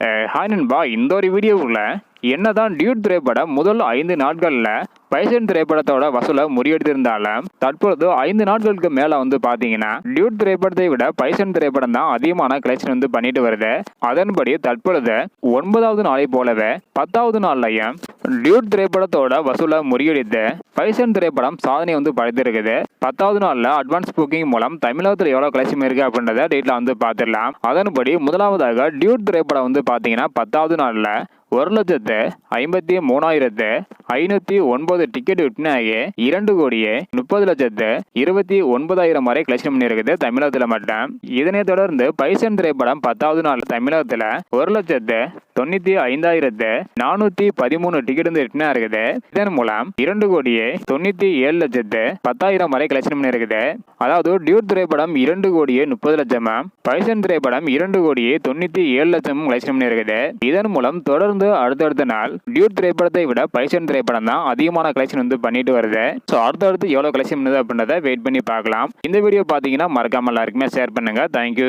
Hi நண்பா. இந்த ஒரு வீடியோவில் என்னதான் டியூட் திரைப்படம் முதல் ஐந்து நாட்களில் பைசன் திரைப்படத்தோட வசூலை முறியடித்திருந்தாலும் தற்பொழுது ஐந்து நாட்களுக்கு மேலே வந்து பார்த்தீங்கன்னா டியூட் திரைப்படத்தை விட பைசன் திரைப்படம் தான் அதிகமான கலெக்ஷன் வந்து பண்ணிட்டு வருது. அதன்படி தற்பொழுது ஒன்பதாவது நாளை போலவே பத்தாவது நாள்லையும் டியூட் திரைப்படத்தோட வசூலை முறியடித்து பைசன் திரைப்படம் சாதனை வந்து படைத்திருக்குது. பத்தாவது நாளில் அட்வான்ஸ் புக்கிங் மூலம் தமிழகத்தில் எவ்வளோ கலெக்ஷன் இருக்கு அப்படின்றத டேட்டில் வந்து பார்த்துடலாம். அதன்படி முதலாவதாக டியூட் திரைப்படம் வந்து பார்த்தீங்கன்னா பத்தாவது நாளில் ஒரு லட்சத்து ஐம்பத்தி மூணாயிரத்து ஐநூத்தி ஒன்பது டிக்கெட் விற்பனையாகி இரண்டு கோடியே முப்பது லட்சத்து இருபத்தி ஒன்பதாயிரம் வரை கலெக்ஷன் பண்ணியிருக்குது தமிழகத்தில் மட்டும். இதனைத் தொடர்ந்து பைசன் திரைப்படம் பத்தாவது நாள் தமிழகத்தில் ஒரு லட்சத்து தொண்ணூத்தி ஐந்தாயிரத்து நானூத்தி பதிமூணு டிக்கெட் வந்து விற்பனை இருக்குது இதன் மூலம் இரண்டு கோடியே தொண்ணூத்தி ஏழு லட்சத்து பத்தாயிரம் வரை கலெக்ஷன் பண்ணியிருக்குது. அதாவது டியூட் திரைப்படம் இரண்டு கோடியே முப்பது லட்சமும் பைசன் திரைப்படம் இரண்டு கோடியே தொண்ணூத்தி ஏழு லட்சமும் கலெக்ஷன் பண்ணியிருக்குது. இதன் மூலம் தொடர்ந்து அடுத்தடுத்த நாள் டியூட் திரைப்படத்தை விட பைசன் திரைப்படம் தான் அதிகமான கலெக்ஷன் வந்து பண்ணிட்டு வருது. ஸோ அடுத்தடுத்து எவ்வளோ கலெக்ஷன் பண்ணுது அப்படின்றத வெயிட் பண்ணி பார்க்கலாம். இந்த வீடியோ பார்த்தீங்கன்னா மறக்காமல் எல்லாருக்குமே ஷேர் பண்ணுங்க. தேங்க்யூ